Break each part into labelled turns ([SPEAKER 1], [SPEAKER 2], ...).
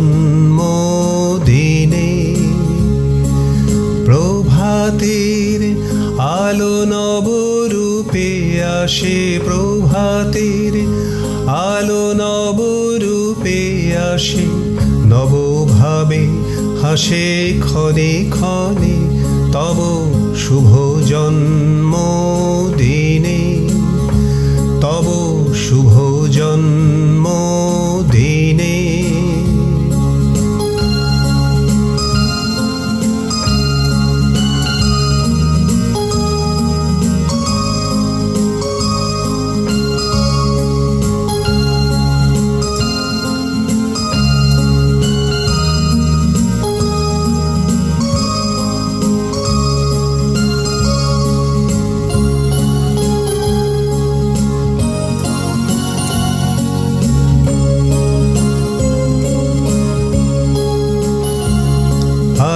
[SPEAKER 1] জন্ম দিনে প্রভাতের আলো নবরূপে আসে, প্রভাতের আলো নবরূপে আসে। নবভাবে হাসে ক্ষণে ক্ষণে, তব শুভ জন্ম।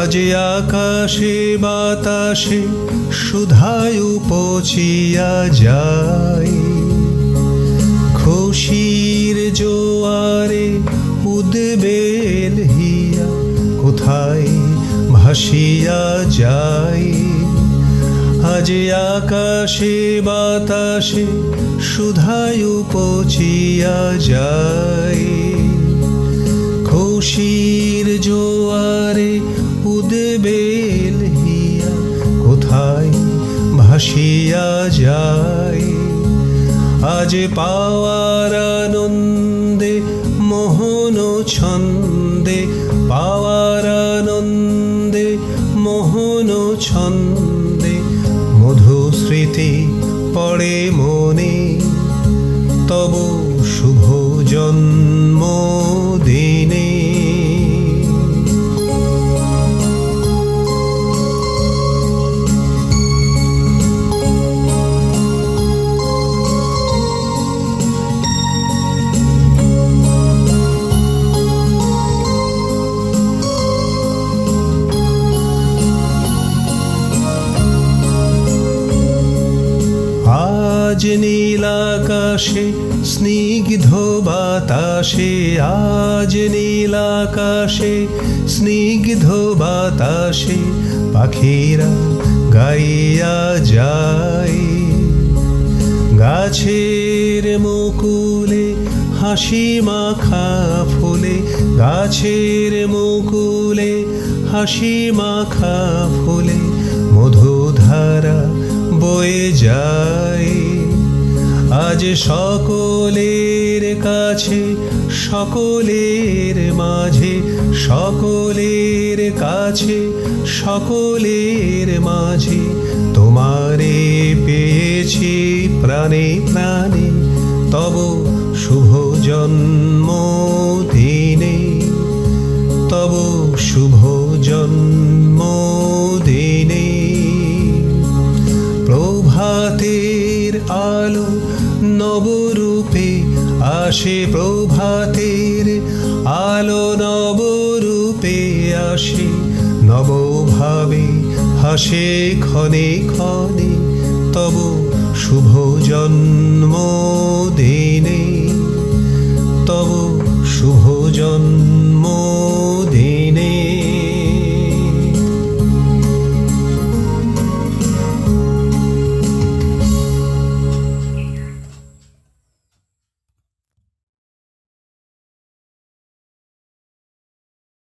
[SPEAKER 1] আজ আকাশে, বাতাসে সুধায় উপচিয়া যায়। খুশির জোয়ারে উদ্বেল হিয়া কোথায় ভাসিয়া যায়। আজ আকাশে, বাতাসে সুধায় উপচিয়া যায়। খুশির জোয়ারে উদ্বেল হিয়া কোথায় ভাসিয়া যায়? আজ পাওয়ার আনন্দে, মোহন ছন্দে, পাওয়ার আনন্দে, মোহন ছন্দে মধু পড়ে মনে। তব শুভ জন্ম নীল আকাশে, স্নিগ্ধ বাতাসে, আজ নীল আকাশে, স্নিগ্ধ বাতাসে পাখিরা গাইয়া যায়। গাছের মুকুলে হাসি মাখা ফুলে, গাছের মুকুলে হাসি মাখা ফুলে মধুধারা বয়ে যায়। আজ সকলের কাছে, সকলের মাঝে, সকলের কাছে, সকলের মাঝে, তোমারে পেয়েছি প্রাণে প্রাণে, তব শুভ জন্ম দিনে তব শুভ জন্ম দিনে প্রভাতের আলো আসে প্রভাতের আলো নবরূপে আসে। নবভাবে হাসে ক্ষণে ক্ষণে, তব শুভ জন্ম দিনে তব শুভ জন্ম